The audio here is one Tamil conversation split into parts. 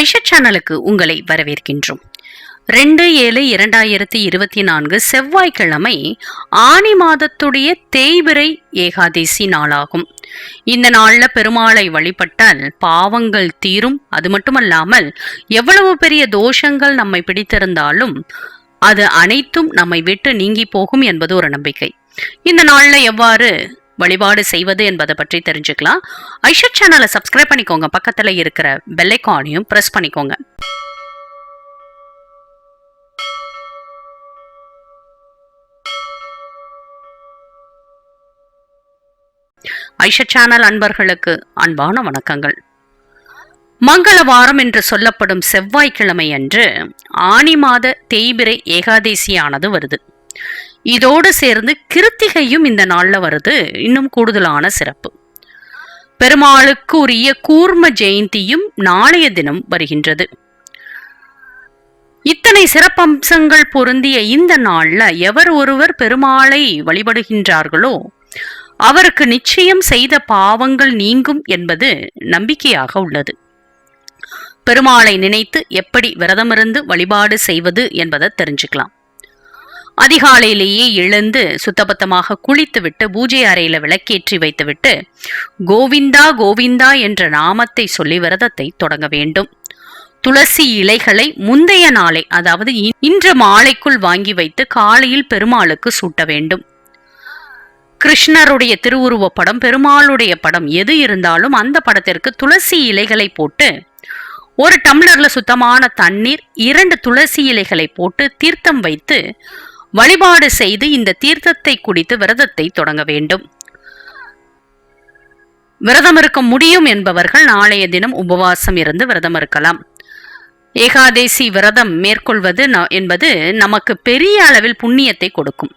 ஐஷா சேனலுக்கு உங்களை வரவேற்கின்றோம். ரெண்டு ஏழு இரண்டாயிரத்தி இருபத்தி நான்கு செவ்வாய்க்கிழமை ஆனி மாதத்துடைய தேய்பிரை ஏகாதேசி நாளாகும். இந்த நாள்ல பெருமாளை வழிபட்டால் பாவங்கள் தீரும். அது மட்டுமல்லாமல் எவ்வளவு பெரிய தோஷங்கள் நம்மை பிடித்திருந்தாலும் அது அனைத்தும் நம்மை விட்டு நீங்கி போகும் என்பது ஒரு நம்பிக்கை. இந்த நாள்ல எவ்வாறு வழிபாடு செய்வது என்பதை பற்றி தெரிஞ்சுக்கலாம். ஐஷா சேனலை சப்ஸ்கிரைப் பண்ணிக்கோங்க. பக்கத்துல இருக்கிற பெல்லைக்கானையும் பிரஸ் பண்ணிக்கோங்க. ஐஷா சேனல் அன்பர்களுக்கு அன்பான வணக்கங்கள். மங்கள வாரம் என்று சொல்லப்படும் செவ்வாய்க்கிழமை அன்று ஆனி மாத தேய்பிரை ஏகாதேசியானது வருது. இதோடு சேர்ந்து கிருத்திகையும் இந்த நாளில் வருது. இன்னும் கூடுதலான சிறப்பு. பெருமாளுக்கு உரிய கூர்ம ஜெயந்தியும் நாளைய தினம் வருகின்றது. இத்தனை சிறப்பம்சங்கள் பொருந்திய இந்த நாளில் எவர் ஒருவர் பெருமாளை வழிபடுகின்றார்களோ அவருக்கு நிச்சயம் செய்த பாவங்கள் நீங்கும் என்பது நம்பிக்கையாக உள்ளது. பெருமாளை நினைத்து எப்படி விரதமிருந்து வழிபாடு செய்வது என்பதை தெரிஞ்சுக்கலாம். அதிகாலையிலேயே எழுந்து சுத்தபத்தமாக குளித்துவிட்டு பூஜை அறையில விளக்கேற்றி வைத்துவிட்டு கோவிந்தா கோவிந்தா என்ற நாமத்தை சொல்லி விரதத்தை தொடங்க வேண்டும். துளசி இலைகளை முந்தைய நாளை அதாவது இன்று மாலைக்குள் வாங்கி வைத்து காலையில் பெருமாளுக்கு சூட்ட வேண்டும். கிருஷ்ணருடைய திருவுருவ படம் பெருமாளுடைய படம் எது இருந்தாலும் அந்த படத்திற்கு துளசி இலைகளை போட்டு ஒரு டம்ளர்ல சுத்தமான தண்ணீர் இரண்டு துளசி இலைகளை போட்டு தீர்த்தம் வைத்து வழிபாடு செய்து இந்த தீர்த்தத்தை குடித்து விரதத்தை தொடங்க வேண்டும். விரதம் இருக்க முடியும் என்பவர்கள் நாளைய தினம் உபவாசம் இருந்து விரதம் இருக்கலாம். ஏகாதேசி விரதம் மேற்கொள்வது என்பது நமக்கு பெரிய அளவில் புண்ணியத்தை கொடுக்கும்.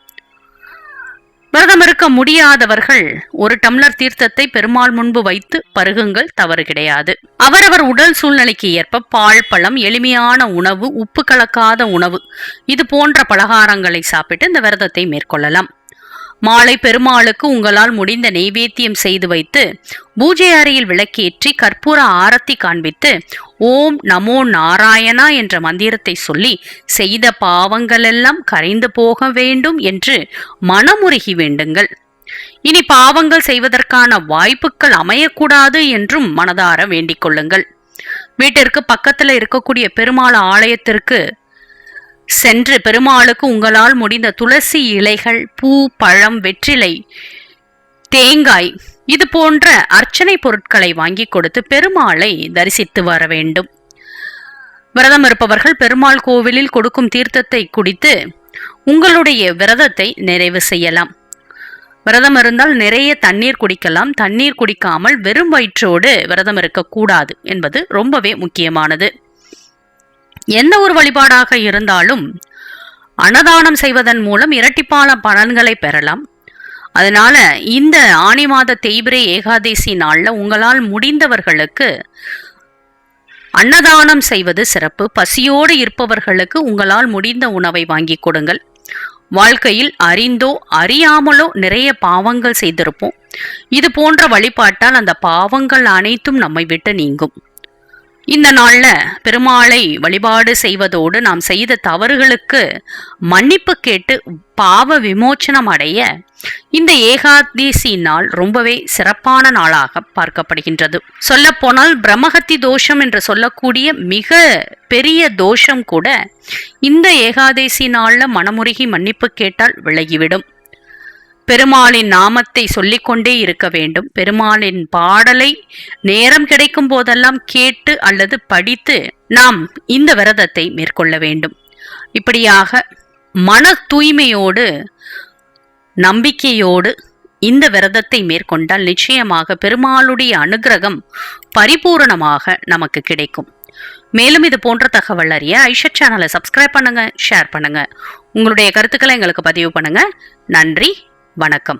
விரதம் இருக்க முடியாதவர்கள் ஒரு டம்ளர் தீர்த்தத்தை பெருமாள் முன்பு வைத்து பருகுங்கள் தவறு கிடையாது. அவரவர் உடல் சூழ்நிலைக்கு ஏற்ப பால் பழம் எளிமையான உணவு உப்பு கலக்காத உணவு இது போன்ற பலகாரங்களை சாப்பிட்டு இந்த விரதத்தை மேற்கொள்ளலாம். மாலை பெருமாளுக்கு உங்களால் முடிந்த நெய்வேத்தியம் செய்து வைத்து பூஜை அறையில் விளக்கேற்றி கற்பூர ஆரத்தி காண்பித்து ஓம் நமோ நாராயணா என்ற மந்திரத்தை சொல்லி செய்த பாவங்களெல்லாம் கரைந்து போக வேண்டும் என்று மனமுருகி வேண்டுங்கள். இனி பாவங்கள் செய்வதற்கான வாய்ப்புகள் அமையக்கூடாது என்றும் மனதார வேண்டிக் கொள்ளுங்கள். வீட்டிற்கு பக்கத்துல இருக்கக்கூடிய பெருமாள் ஆலயத்திற்கு சென்று பெருமாளுக்கு உங்களால் முடிந்த துளசி இலைகள் பூ பழம் வெற்றிலை தேங்காய் இது போன்ற அர்ச்சனை பொருட்களை வாங்கி கொடுத்து பெருமாளை தரிசித்து வர வேண்டும். விரதம் இருப்பவர்கள் பெருமாள் கோவிலில் கொடுக்கும் தீர்த்தத்தை குடித்து உங்களுடைய விரதத்தை நிறைவு செய்யலாம். விரதம் இருந்தால் நிறைய தண்ணீர் குடிக்கலாம். தண்ணீர் குடிக்காமல் வெறும் வயிற்றோடு விரதம் இருக்கக்கூடாது என்பது ரொம்பவே முக்கியமானது. எந்த ஒரு வழிபாடாக இருந்தாலும் அன்னதானம் செய்வதன் மூலம் இரட்டிப்பான பலன்களை பெறலாம். அதனால இந்த ஆணி மாத தேய்பிரை ஏகாதேசி நாளில் உங்களால் முடிந்தவர்களுக்கு அன்னதானம் செய்வது சிறப்பு. பசியோடு இருப்பவர்களுக்கு உங்களால் முடிந்த உணவை வாங்கி கொடுங்கள். வாழ்க்கையில் அறிந்தோ அறியாமலோ நிறைய பாவங்கள் செய்திருப்போம். இது போன்ற வழிபாட்டால் அந்த பாவங்கள் அனைத்தும் நம்மை விட்டு நீங்கும். இந்த நாளில் பெருமாளை வழிபாடு செய்வதோடு நாம் செய்த தவறுகளுக்கு மன்னிப்பு கேட்டு பாவ விமோச்சனம் அடைய இந்த ஏகாதேசி நாள் ரொம்பவே சிறப்பான நாளாக பார்க்கப்படுகின்றது. சொல்லப்போனால் பிரம்மஹத்தி தோஷம் என்று சொல்லக்கூடிய மிக பெரிய தோஷம் கூட இந்த ஏகாதேசி நாளில் மனமுருகி மன்னிப்பு கேட்டால் விலகிவிடும். பெருமாளின் நாமத்தை சொல்லிக்கொண்டே இருக்க வேண்டும். பெருமாளின் பாடலை நேரம் கிடைக்கும் போதெல்லாம் கேட்டு அல்லது படித்து நாம் இந்த விரதத்தை மேற்கொள்ள வேண்டும். இப்படியாக மன தூய்மையோடு நம்பிக்கையோடு இந்த விரதத்தை மேற்கொண்டால் நிச்சயமாக பெருமாளுடைய அனுகிரகம் பரிபூரணமாக நமக்கு கிடைக்கும். மேலும் இது போன்ற தகவல் அறிய ஐஷா சேனலை சப்ஸ்கிரைப் பண்ணுங்க ஷேர் பண்ணுங்க. உங்களுடைய கருத்துக்களை எங்களுக்கு பதிவு பண்ணுங்க. நன்றி வணக்கம்.